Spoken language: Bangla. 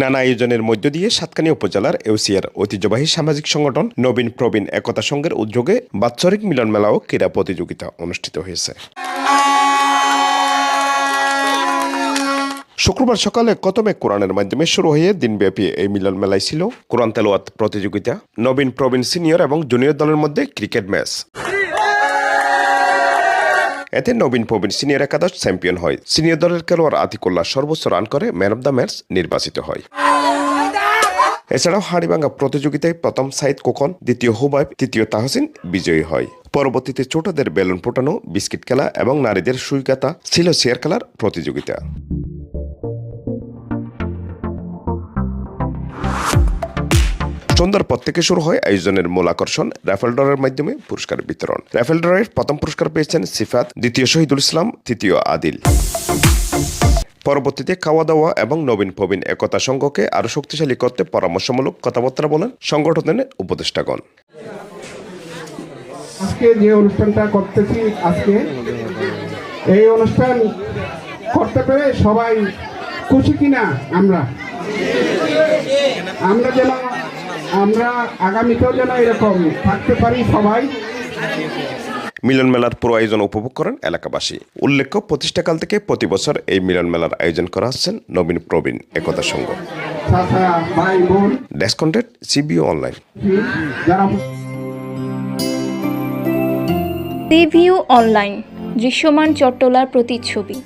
নানা আয়োজনের মধ্য দিয়ে সাতকানি উপজেলার এউসিয়ার ঐতিহ্যবাহী সামাজিক সংগঠন নবীন প্রবীণ একতা সংঘের উদ্যোগে বাৎসরিক মিলন মেলা ও ক্রীড়া প্রতিযোগিতা অনুষ্ঠিত হয়েছে। শুক্রবার সকালে কতমে কোরআনের মাধ্যমে শুরু হয়ে দিনব্যাপী এই মিলন মেলায় ছিল কোরআন তেলোয়াত প্রতিযোগিতা, নবীন প্রবীণ সিনিয়র এবং জুনিয়র দলের মধ্যে ক্রিকেট ম্যাচ। এতে নবীন প্রবীণ সিনিয়র একাদশ চ্যাম্পিয়ন হয়। সিনিয়র দলের খেলোয়াড় আতিকুল্লাহ সর্বোচ্চ রান করে ম্যান অব দ্য ম্যাচ নির্বাচিত হয়। এছাড়াও হাড়িভাঙ্গা প্রতিযোগিতায় প্রথম সাইদ কোকন, দ্বিতীয় হুবাইব, তৃতীয় তাহসিন বিজয়ী হয়। পরবর্তীতে ছোটদের বেলুন ফোটানো, বিস্কিট খেলা এবং নারীদের সুই কাতা ছিল শেয়ার খেলার প্রতিযোগিতা। সন্ধ্যার পর থেকে শুরু হয় আয়োজনের মূল আকর্ষণ রাফেল ড্রয়ের মাধ্যমে পুরস্কার বিতরণ। রাফেল ড্রয়ের প্রথম পুরস্কার পেয়েছেন সিফাত, দ্বিতীয় শহীদুল ইসলাম, তৃতীয় আদিল। পরবর্তীতে খাওয়া দাওয়া এবং নবীন প্রবীণ একতা সংঘকে আরও শক্তিশালী করতে পরামর্শমূলক কথাবার্তা বলেন সংগঠনের উপদেষ্টাগণ। আজকে যে অনুষ্ঠানটা করতেছি আজকে, এই অনুষ্ঠান করতে পেরে সবাই খুশি কিনা আমরা? আমরা যেন আমরা আগামীতেও যেন এরকম থাকতে পারি সবাই। মিলন মেলার পুরো আয়োজন উপভোগ করেন এলাকাবাসী। উল্লেখ্য প্রতিষ্ঠাকাল থেকে প্রতি বছর এই মিলন মেলার আয়োজন করা হচ্ছেন Nabin Prabin Ekota Sangha. Desk content CBO online যারা অনলাইন দৃশ্যমান চট্টলার প্রতিচ্ছবি।